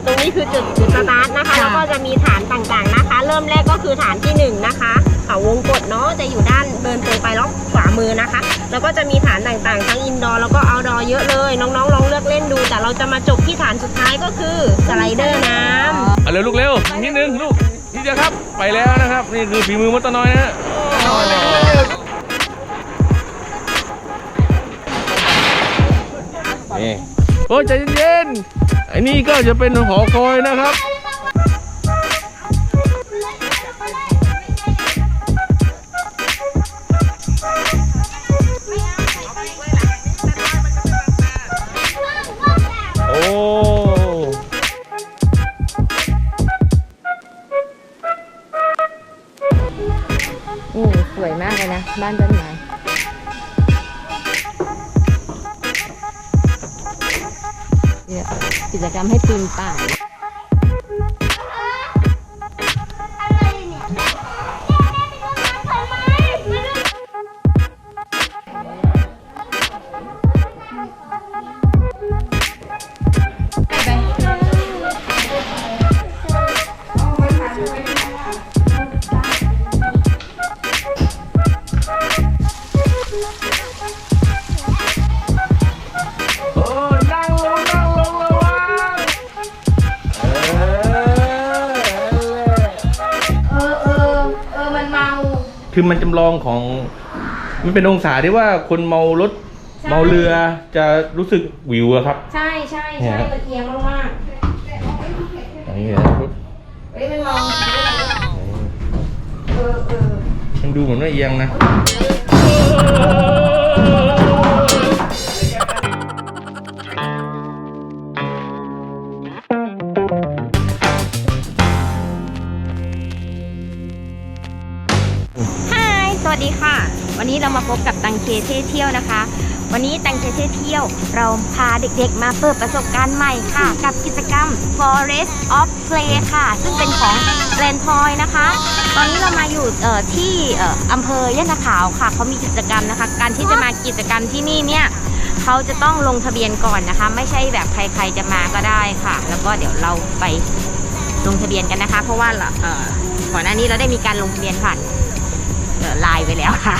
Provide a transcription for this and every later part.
ดตรงนี้คือจุดจุดสตาร์ทนะคะค่ะแล้วก็จะมีฐานต่างๆนะคะ เริ่มแรกก็คือฐานที่หนึ่งนะคะเขาวงกดเนาะจะอยู่ด้านเดินตรงไปล็อกขวามือนะคะ แล้วก็จะมีฐานต่างๆทั้งอินดอร์แล้วก็เอาดอร์เยอะเลย น้องๆลองเลือกเล่นดู แต่เราจะมาจบที่ฐานสุดท้ายก็คือสไลเดอร์น้ำเอาเร็วลูกเร็วนิดนึงลูกนี่จะครับไปแล้วนะครับ นี่คือฝีมือมดตะน้อยนะฮะนี่โอ้ยใจเย็นๆไอ้นี่ก็จะเป็นหอคอยนะครับ คือมันจำลองของ มันเป็นองศาที่ว่าคนเมารถใช่ เมาเรือจะรู้สึกวิวอะครับ ใช่ใช่เนี่ใช่ยมันเอียงมากอย่างนี้นะครับๆเฮ้ยมันเมาเออเออมันดูเหมือนว่าเอียงนะฮ นนี้เรามาพบกับตังเคเท่เที่ยวนะคะ วันนี้ตังเคเท่เที่ยว เราพาเด็กๆมาเปิดประสบการณ์ใหม่ค่ะ กับกิจกรรม Forest of Play ค่ะ ซึ่งเป็นของแลนทอยนะคะ ตอนนี้เรามาอยู่ที่อำเภอย่านาขาวค่ะเขามีกิจกรรมนะคะ การที่จะมากิจกรรมที่นี่เนี่ยเขาจะต้องลงทะเบียนก่อนนะคะ ไม่ใช่แบบใครๆจะมาก็ได้ค่ะ แล้วก็เดี๋ยวเราไปลงทะเบียนกันนะคะ เพราะว่าก่อนหน้านี้เราได้มีการลงทะเบียนผ่านไลน์ไปแล้วค่ะ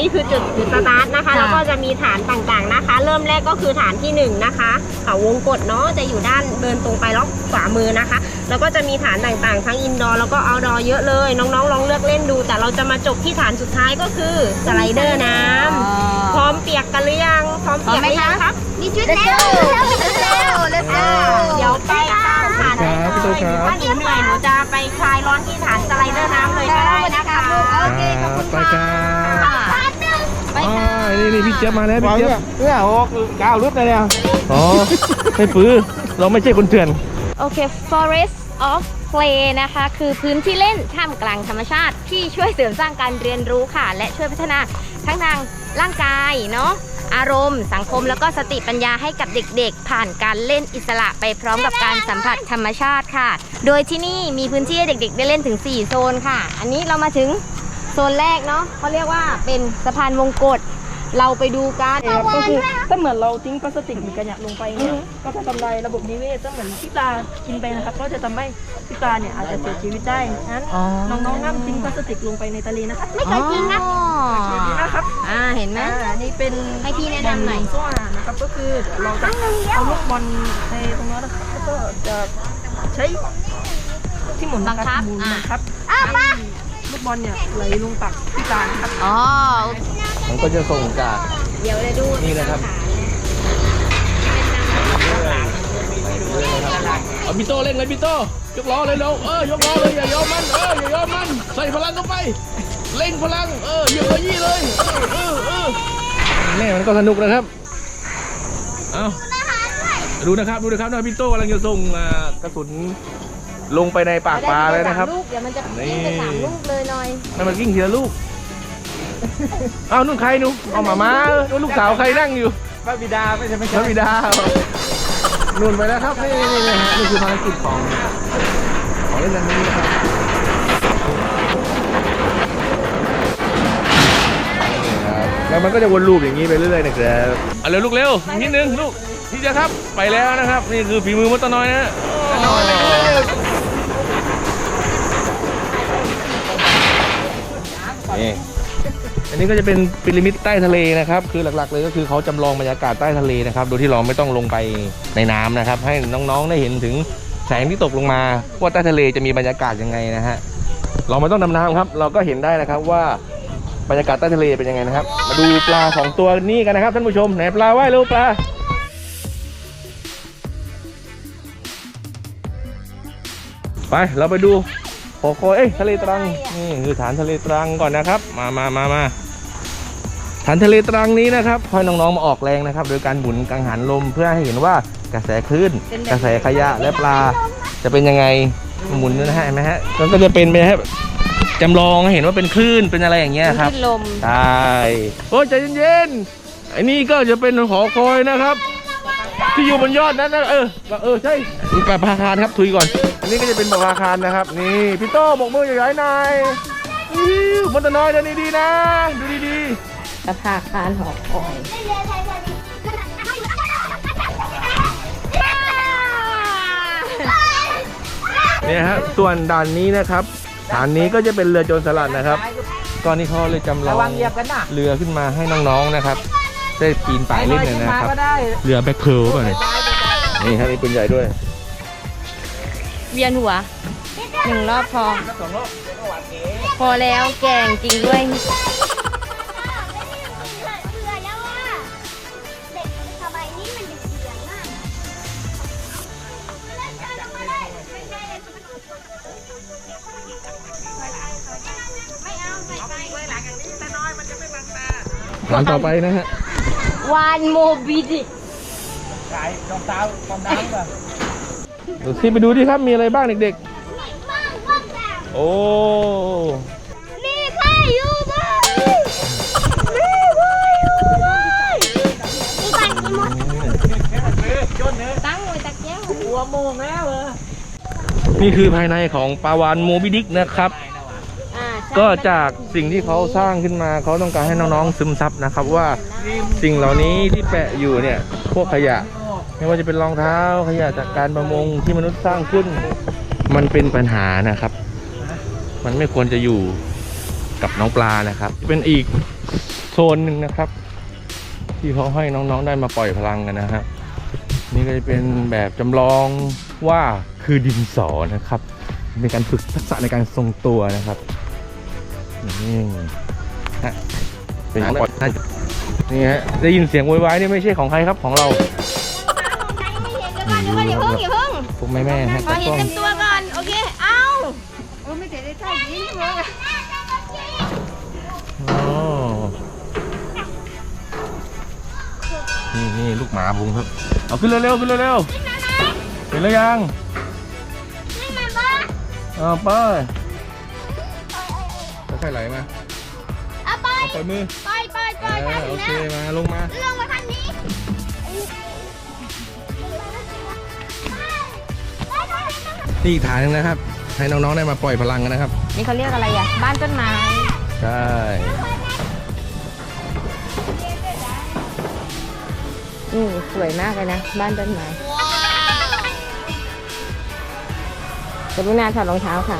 นี้คือจุดจุดสตาร์ทนะคะ ค่ะ แล้วก็จะมีฐานต่างๆนะคะ เริ่มแรกก็คือฐานที่หนึ่งนะคะ เขาวงกดเนาะจะอยู่ด้านเดินตรงไปล็อกขวามือนะคะ แล้วก็จะมีฐานต่างๆ ทั้งอินดอร์แล้วก็เอาดอร์เยอะเลย น้องๆลองเลือกเล่นดู แต่เราจะมาจบที่ฐานสุดท้ายก็คือสไลเดอร์น้ำพร้อมเปียกกันหรือยังพร้อมพร้อเปีมยกไหมหรือยังคะครับมีชุดแล้ว let's go อ่าเดี๋ยวไปเข้าฐานครับพี่โตครับ ถ้าหนูเหนื่อยหนูจะไปคลายร้อนที่ฐานสไลเดอร์น้ำเลยก็ได้นะคะ โอเค ขอบคุณไปค่ะ ครับไปอ๋อค่ะ นี่นี่พี่เจี๊ยบมาแล้วพี่เจี๊ยบเนี่ยโอ้ก้าวรุดเลยเนี่ยอ๋อไม่ปื้อเราไม่ใช่คนเถื่อนโอเค forest of play นะคะ คือพื้นที่เล่นท่ามกลางธรรมชาติ ที่ช่วยเสริมสร้างการเรียนรู้ค่ะ และช่วยพัฒนาทั้งทางร่างกายเนาะอารมณ์ สังคมแล้วก็สติปัญญาให้กับเด็กๆ ผ่านการเล่นอิสระไปพร้อมกับการสัมผัสธรรมชาติค่ะ โดยที่นี่มีพื้นที่ให้เด็กๆ ได้เล่นถึง 4 โซนค่ะ อันนี้เรามาถึงโซนแรกเนาะเขาเรียกว่าเป็นสะพานวงกฏ เราไปดูกัน ครับก็คือถ้าเหมือนเราทิ้งพลาสติกหรือขยะลงไปเนี่ยก็จะทำลายระบบนิเวศถ้าเหมือนที่ปลากินไปนะครับ ก็จะทำให้ที่ปลาเนี่ยอาจจะเสียชีวิตได้ฉะนั้นอ๋อ น้องๆห้ามทิ้งพลาสติกลงไปในทะเลนะครับไม่เคยจริงนะดีนะครับ อ่า เห็นไหม อ่านี่เป็นให้พี่แนะนำหน่อยบ่ซ่วอาหารนะครับ ก็คือเดี๋ยวเราจะเอาลูกบอลในตรงนั้นนะครับแล้วก็จะใช้ที่หมุนบังคับหมุนอะบังคับให้ลูกบอลเนี่ยไหลลงตักที่ปลานะครับ อ๋อ มันก็จะส่งจาก เดี๋ยวเลยดูนี่นะครับเอาพี่โตเร่งเลยพี่โตยกล้อเลยเร็วเออยกล้อเลยอย่ายอมมันเอออย่ายอมมันใส่พลังเข้าไปเร่งพลังเออเหยียบขยี้เลยเออเออเออแม่มันก็สนุกนะครับเอาดูนะครับดูนะครับนะพี่โตกำลังจะส่งอ่ากระสุนลงไปในปากปลาเลยนะครับ ลูกเดี๋ยวมันจะนี่กิ้งไปสามลูกเลยหน่อยให้มันกิ้งทีละลูก เอานุ่นใครหนูเอาหมาม้านู่นลูกสาวใครนั่งอยู่พระบิดาไม่ใช่ไม่พใช่ระบิดานุ่นไปแล้วครับนี่นี่นี่ฮะนี่คือภารกิจของของเล่นอันนี้นะครับนี่ครับแล้วมันก็จะวนลูปอย่างนี้ไปเรื่อยๆนะครับเอาเร็วลูกเร็วอีกนิดนึงลูกพี่เจะครับไปแล้วนะครับ นี่คือฝีมือมดตะน้อยนะนี่ นนี้ก็จะเป็นพีระมิดใต้ทะเลนะครับ คือหลักๆ เลยก็คือเขาจำลองบรรยากาศใต้ทะเลนะครับ โดยที่เราไม่ต้องลงไปในน้ำนะครับ ให้น้องๆได้เห็นถึงแสงที่ตกลงมาว่าใต้ทะเลจะมีบรรยากาศยังไงนะฮะเราไม่ต้องดำน้ำครับ เราก็เห็นได้นะครับว่าบรรยากาศใต้ทะเลเป็นยังไงนะครับ มาดูปลาสองตัวนี้กันนะครับท่านผู้ชมไหนปลาว่ายเร็วปลาไปเราไปดูโคโคเอ้ยทะเลตรังนี่คือฐานทะเลตรังก่อนนะครับ มามามามา ฐานทะเลตรังนี้นะครับให้น้องๆมาออกแรงนะครับ โดยการหมุนกังหันลมเพื่อให้เห็นว่ากระแสคลื่น กระแสขยะและปลา จะเป็นยังไงหมุนนะฮะเห็นไหมฮะมันก็จะเป็นไปฮะจำลองให้เห็นว่าเป็นคลื่นเป็นอะไรอย่างเงี้ยครับขึ้นลมใช่โอ้ยใจเย็นๆไอ้นี่ก็จะเป็นหอคอยนะครับ ที่อยู่บนยอดนั้นนะเออเออใช่มีปลาพาคารครับทุยก่อนอันนี้ก็จะเป็นปลาพาคารนะครับ นี่พี่โต้บอกมือใหญ่ๆหน่อยอิ๊วมันจะน้อยเดินดีๆนะ ดูดี สภาคารหอคอยๆเนี่ยฮะส่วนด่านนี้นะครับฐานนี้ก็จะเป็นเรือโจรสลัดนะครับก่อนนี้เขาเลยจำลองระวังเหยียบกันนะ เรือขึ้นมาให้น้องๆนะครับ ได้ปีนป่ายเล่นเนี่ยนะครับก็ได้เรือแบ็คเคิลป่ะเนี่ยนี่ฮะมีปืนใหญ่ด้วย เวียนหัวหนึ่งรอบพอ พอแล้วแก่งจริงด้วย ไม่เอาใส่ไปฐานต่อไปนะฮะวานโมบิดิขายรองเท้ารองเท้าป่ะดูสิไปดูดิครับมีอะไรบ้างเด็กๆ โอ้มีใครอยู่บ้างมีใครอยู่บ้างมีกันกี่หมดตั้งไว้ตะแก้วหัวโมงแล้วเหรอ นี่คือภายในของปลาวานโมบิดิกนะครับ อ่าใช่ก็จากสิ่งที่เขาสร้างขึ้นมาเขาต้องการให้น้องๆซึมซับนะครับว่าสิ่งเหล่านี้ที่แปะอยู่เนี่ยพวกขยะ ไม่ว่าจะเป็นรองเท้าขยะจากการประมงที่มนุษย์สร้างขึ้น มันเป็นปัญหานะครับ มันไม่ควรจะอยู่กับน้องปลานะครับ เป็นอีกโซนหนึ่งนะครับ ที่เขาให้น้องๆได้มาปล่อยพลังกันนะครับนี่ก็จะเป็นแบบจำลอง ว่าคือดินสอนะครับเป็นการฝึกทักษะในการทรงตัวนะครับนี่ฮะเป็นปล่อยนี่ฮะได้ยินเสียงโวยวายนี่ไม่ใช่ของใครครับของเราเดี๋ยวก่อนเดี๋ยวก่อนอย่าเพิ่งอย่าเพิ่งพวกแม่แม่ๆฮะขอตาเห็กนล้องเต็มตัวก่อนโอเคเอาอ๋อนี่นี่ลูกหมาพุงครับเอาขึ้นเร็วๆขึ้นเร็วๆ เห็นแล้วยังเอาไปค่อยๆไหลมาเอาไปปล่อยมือไปไปไปเอไปอโอถึงเคแล้วมาลงมาลงมาทางนี้นี่อีกฐานหนึงนะครับ ให้น้องๆได้มาปล่อยพลังกันนะครับนี่เขาเรียกอะไรอะ บ้านต้นไม้ ใช่อืมสวยมากเลยนะ บ้านต้นไม้ กรุณาถอดรองเท้าค่ะ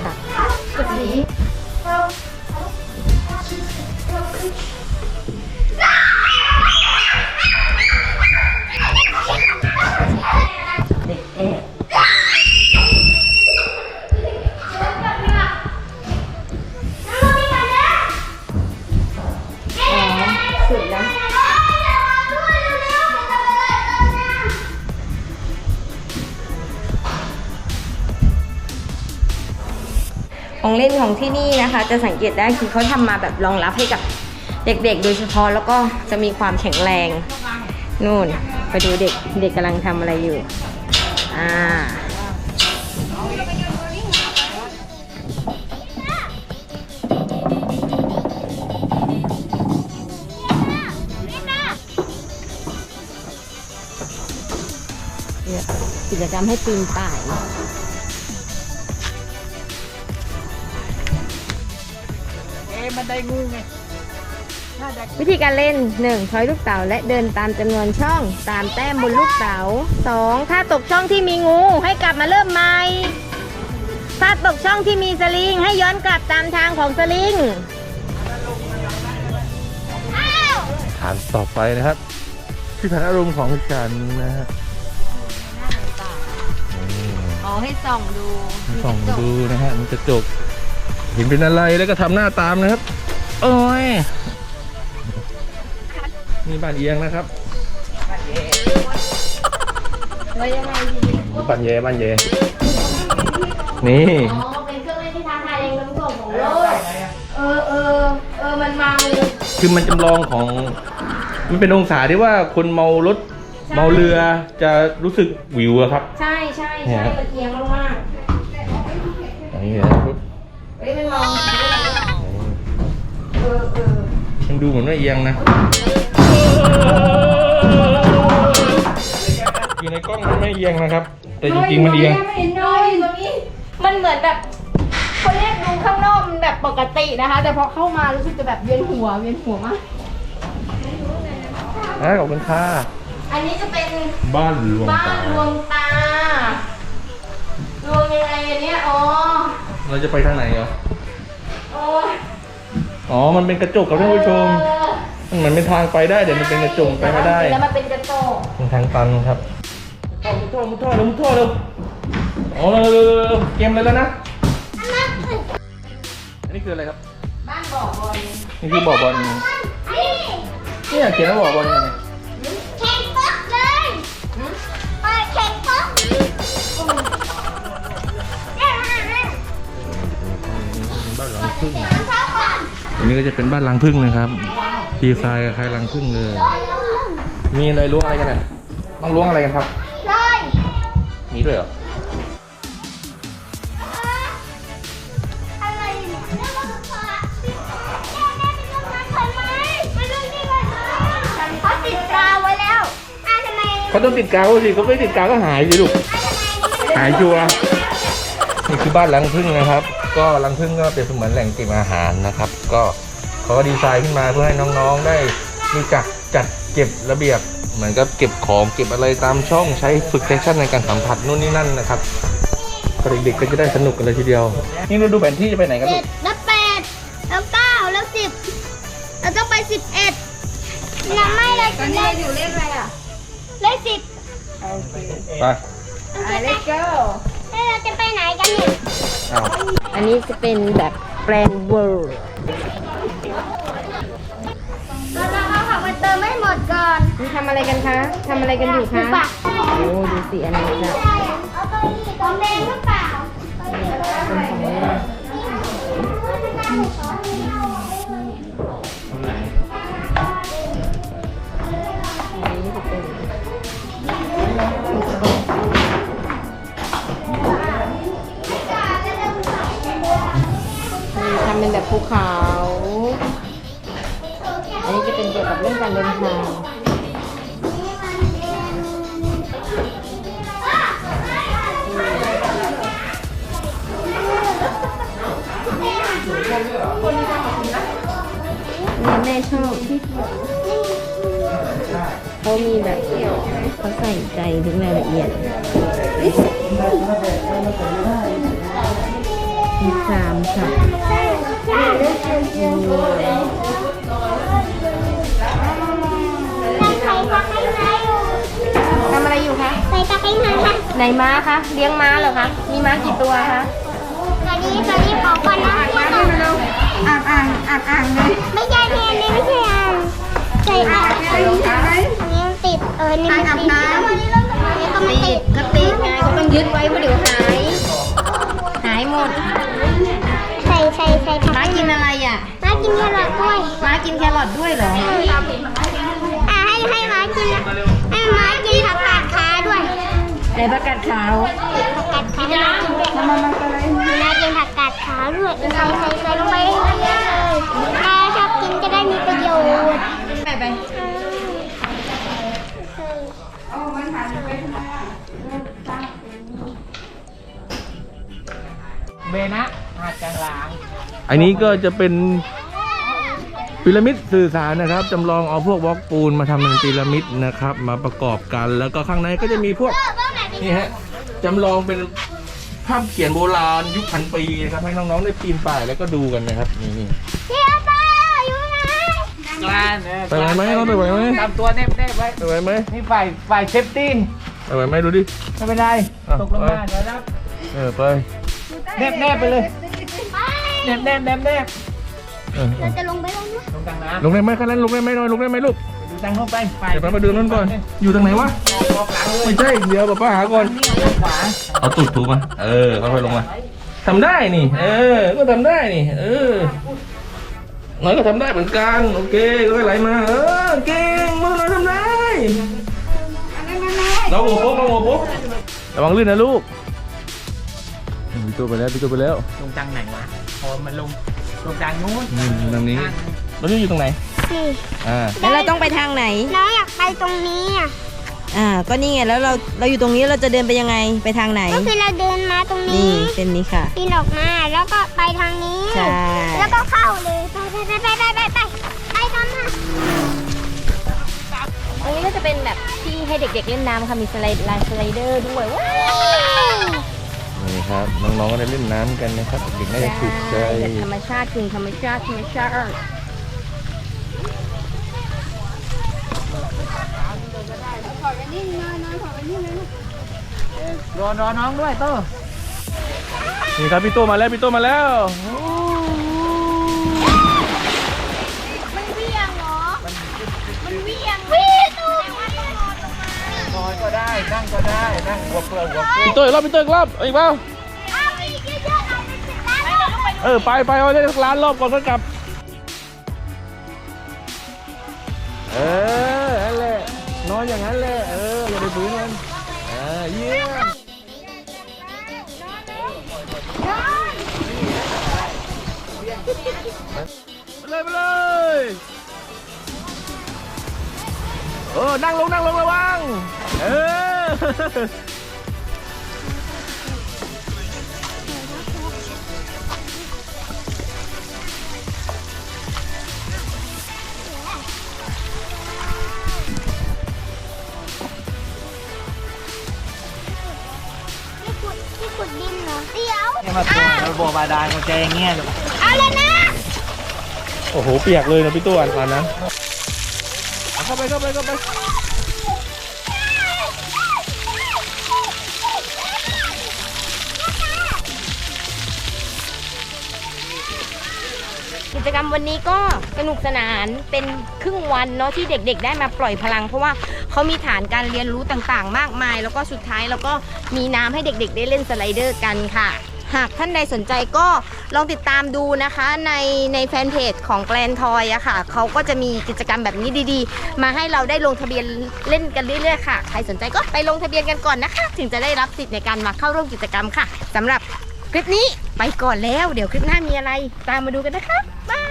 ของที่นี่นะคะ จะสังเกตได้คือเขาทำมาแบบรองรับให้กับเด็กๆ โดยเฉพาะแล้วก็จะมีความแข็งแรงนู่นไปดูเด็กเด็กกำลังทำอะไรอยู่อ่ากิจกรรมให้ปีนป่าย เอ๊ะมันได้งูไงวิธีการเล่น 1. ช้อยลูกเต๋าและเดินตามจำนวนช่อง ตามแต้มบนลูกเต๋า 2. ถ้าตกช่องที่มีงูให้กลับมาเริ่มใหม่ ถ้าตกช่องที่มีสลิง ให้ย้อนกลับตามทางของสลิงฐานต่อไปนะครับ ที่ฐานอารมณ์ของฉันนะฮะนี่อ๋อให้ส่องดู ส่องดูนะฮะมันจะจบ เห็นเป็นอะไรแล้วก็ทำหน้าตามนะครับ โอ้ยนี่บ้านเอียงนะครับไว้ยังไงดีบ้านเยบ้านเยนี่ อ๋อ เป็นเครื่องเล่นที่ท้าทายแรงโน้มถ่วงของโลก เออเออเออ มันเมาคือมันจำลองของ มันเป็นองศาที่ว่าคนเมารถเมาเรือจะรู้สึกวิวอะครับ ใช่ใช่เนี่ใช่ยมันเอียงมากอย่างนี้นะครับ ๆเฮ้ยมันเมา เออเออ มันดู เหมือนว่าเอียงนะอยู่ในกล้องมันไม่เอียงนะครับ แต่จริงๆมันเอียง ไม่เห็นน้อยตรงนี้มันเหมือนแบบคนแรกดูข้างนอกมันแบบปกตินะคะ แต่พอเข้ามารู้สึกจะแบบเวียนหัวเวียนหัวมากอะขอบคุณค่ะอันนี้จะเป็นบ้านหลวงบ้าตานรวงตารวงยังไงอันเนี้ยอ๋อ เราจะไปทางไหนเหรอ โอ้ย อ๋อ มันเป็นกระจกกับท่านผู้ชม มันเหมือนเป็นทางไปได้เดี๋ยวมันเป็นกระจกไปไม่ได้ แล้วมันเป็นกระจกเป็นทางตันครับมุดท่อมุดท่อเร็วมุดท่อเร็วอ๋อเร็วเร็วเร็วเร็วเกมเลยแล้วนะ อันนี้คืออะไรครับ บ้านบ่อบอลนี่คือบ่อบอลนี่เนี่ยเขียนว่าบ่อบอลยังไงแข่งป๊อกเลยไปแข่งป๊อกเร็วๆๆบ้านหลังพึ่งๆน้ำเท้าก่ อนอันนี้ก็จะเป็นบ้านรังพึ่งนะครับดีไซน์กับใครรังพึ่งเลย มีอะไรล้วงอะไรกันอะต้องล้วงอะไรกันครับเลยมีด้วยเหรออะไรเนี่ยเรื่องมันฟ้าแม่แม่เป็นเรื่องนั้นทำไมเป็นเรื่องที่ว่าเขาติดกาวไว้แล้วอะทำไมเขาต้องติดกาวสิเขาไม่ติดกาวก็หายสิลูกอะทำไมนี่มันหายชัวร์นี่คือบ้านรังพึ่งนะครับ ก็รังพึ่งก็เป็นเสมือนแหล่งเก็บอาหารนะครับ ก็เขาก็ดีไซน์ขึ้นมาเพื่อให้น้องๆได้รู้จักจัดเก็บระเบียบ เหมือนกับเก็บของเก็บอะไรตามช่องใช้ฝึกเซสชั่นในการสัมผัสนู่นนี่นั่นนะครับก็เด็กๆก็จะได้สนุกกันเลยทีเดียว นี่เราดูแผนที่จะไปไหนกันลูเจ็กดแล้วแปดแล้วเก้าแล้วสิบเราต้องไปสิบเอ็ดยังไม่เลยตอนนี้เราอยู่เลขอะไรอะเลขสิบไปไปเลโก้แล้วเราจะไปไหนกันเนี่ย อ้าวอันนี้จะเป็นแบบแปลนเวิร์เราต้องเอาผักมาเติมให้หมดก่อนนี่ทำอะไรกันคะทำอะไรกันอยู่คะปะโอ้ดูสิอันนี้จะเอาไปอีกของแดงหรือเปล่าเป็นของเล่น เกี่ยวกับเรื่องการเดินทางเนี่ยแม่ชอบเขามีแบบเขาใส่ใจถึงรายละเอียดมีสามค่ะ ไหมคะไหนม้าคะเลี้ยงม้าเหรอคะมีม้ากี่ตัวคะตอนนี้ตอนนี้ขอก่อนนะพี่ก่อนอ่างอ่างอ่างอ่างเลยไม่ใช่เพลงนี้ไม่ใช่อ่างใส่อ่างอันนี้มันติดเออนี่มันติดแล้ววันนี้เราอันนี้ก็มันติดก็ติดไงก็ต้องยึดไว้เพราะเดี๋ยวหายหายหมดใส่ใส่ใส่ผักม้ากินอะไรอะมากินแครอทด้วยม้ากินแครอทด้วยเหรออะให้ให้ม้ากินนะให้ม้ากินผักกาดขาด้วยไห นผักกาดขาวผักกาดขาวน้มัากินผักกาดขาวด้วยใส่ใส่ใส่ลงไปเลยชอบกินจะได้มีประโยชน์ไปไปเบนะหาดกลางอันนี้ก็จะเป็นพีระมิดสื่อสารนะครับจำลองเอาพวกบล็อกปูนมาทำเป็นพีระมิดนะครับ มาประกอบกัน แล้วก็ข้างในก็จะมีพวก นี่ฮะจำลองเป็นภาพเขียนโบราณยุคพันปีนะครับให้น้องๆได้ปีนป่ายแล้วก็ดูกันนะครับนี่นี่เที่ยวไปอยู่ไหนกลานเออไปไหวไหมน้องไปไหวไหมทำตัวแนบแนบๆไว้ไปไหวไหมนี่ฝ่ายฝ่ายเซฟตี้ไปไหวไหมดูดิไม่เป็นไรอะตกลงมาเดี๋ยวรับเออไปแนบแนบๆไปเลยไปแนบแนบแนบแนบเออเอเราอจะลงไปแล้วนะลงกลางน้ลงได้ไหมขั้นนั้นลงได้ไหมน้อยลงได้ไหมลูกำดูทางเข้าไปฝ่ายเดี๋ยวป้ามาดูนั่นก่อน อยู่ตรงไหนวะ ออกหลังเลยไม่ใช่ เดี๋ยวป้าป้าหาก่อน นี่เอาขวาเอาตูดถูมา เออค่อยๆลงมาทำได้นี่ เออ ก็ทำได้นี่ เออน้อยก็ทำได้เหมือนกัน โอเคก็ไหลมา เออ เก่งมือน้อยทำได้เราหัวโป๊กเราหัวโป๊กระวังลื่นนะลูกพี่ตัวไปแล้วพี่ตัวไปแล้วลงกลางไหนวะพอมันลงลงกลางนู้นอืมตรงนี้แล้วนี่อยู่ตรงไหน นี่อ่าแล้วเราต้องไปทางไหน น้องอยากไปตรงนี้อะอ่า ก็นี่ไง แล้วเรา เราอยู่ตรงนี้เราจะเดินไปยังไง ไปทางไหน ก็คือเราเดินมาตรงนี่นี้เส้นนี้ค่ะ ปีนออกมา แล้วก็ไปทางนี้ ใช่ แล้วก็เข้าเลย ไปไปไปไปไปไปไปตามมาตรงนี้ก็จะเป็นแบบที่ให้เด็กๆเล่นน้ำค่ะ มีสไลด์ลานสไลเดอร์ด้วยว้าวนี่ครับ น้องๆก็ได้เล่นน้ำกันนะครับ เด็กๆน่าจะถูกใจ แบบธรรมชาติกึ่งธรรมชาติธรรมชาติ รอรอน้องด้วยโต้นี่ครับพี่โตมาแล้วพี่โตมาแล้วมันเวี่ยงเหรอ มันเวี่ยงวิ่งตูมนอนก็ได้ นั่งก็ได้ นั่งหัวเปลือกหัวเปลือกพี่โตอีกรอบพี่โตอีกรอบเอาอีกเปล่าเอาอีกเยอะๆเอาไปสิบล้านรอบเออไปไปเอาได้สักล้านรอบก่อนก็กลับ เออนั่นแหละ นอนอย่างนั้นแหละเอออย่าไปฝืนมันเออเยี่ยมไปเลยไปเลยเออนั่งลงนั่งลงระวังเออ เดี๋ยวเนี่ยมาตัวระบบบาดาลมันจะอย่างเงี้ยลูกเอาเลยนะโอ้โห เปียกเลยนะพี่ตัวอันตอนนั้นเอาเข้าไปเข้าไปเข้าไปกิจกรรมวันนี้ก็สนุกสนานเป็นครึ่งวันเนาะที่เด็กๆ ได้มาปล่อยพลัง เพราะว่าเขามีฐานการเรียนรู้ต่างๆ มากมาย แล้วก็สุดท้ายแล้วก็มีน้ำให้เด็กๆ ได้เล่นสไลเดอร์กันค่ะ หากท่านใดสนใจก็ลองติดตามดูนะคะในในแฟนเพจของแกลนทอยอะค่ะเขาก็จะมีกิจกรรมแบบนี้ดีๆ มาให้เราได้ลงทะเบียนเล่นกันเรื่อยๆค่ะ ใครสนใจก็ไปลงทะเบียนกันก่อนนะคะ ถึงจะได้รับสิทธิ์ในการมาเข้าร่วมกิจกรรมค่ะสำหรับคลิปนี้ไปก่อนแล้ว เดี๋ยวคลิปหน้ามีอะไร ตามมาดูกันนะคะบาย